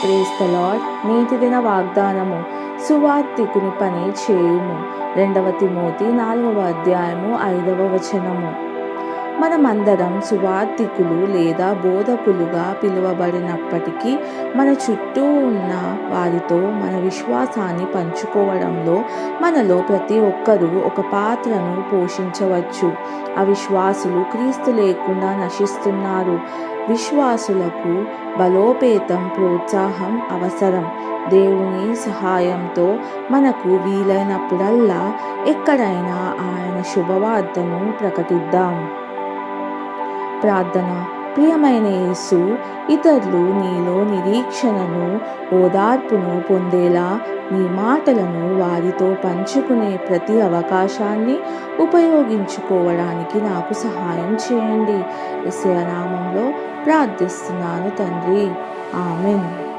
క్రీస్తలాడ్ నీతి దిన వాగ్దానము. సువార్తికుని పని చేయుము. రెండవ తిమోతి నాలుగవ అధ్యాయము ఐదవ వచనము. మనమందరం సువార్థికులు లేదా బోధకులుగా పిలువబడినప్పటికీ మన చుట్టూ ఉన్న వారితో మన విశ్వాసాన్ని పంచుకోవడంలో మనలో ప్రతి ఒక్కరూ ఒక పాత్రను పోషించవచ్చు. అవిశ్వాసులు క్రీస్తు లేకుండా నశిస్తున్నారు. విశ్వాసులకు బలోపేతం ప్రోత్సాహం అవసరం. దేవుని సహాయంతో మనకు వీలైనప్పుడల్లా ఎక్కడైనా ఆయన శుభవార్తను ప్రకటిద్దాం. ప్రార్థన. ప్రియమైన యేసు ఇతరులు నీలో నిరీక్షణను ఓదార్పును పొందేలా నీ మాటలను వారితో పంచుకునే ప్రతి అవకాశాన్ని ఉపయోగించుకోవడానికి నాకు సహాయం చేయండి. ఎస్ఏ నామంలో ప్రార్థిస్తున్నాను తండ్రి. ఆమెన్.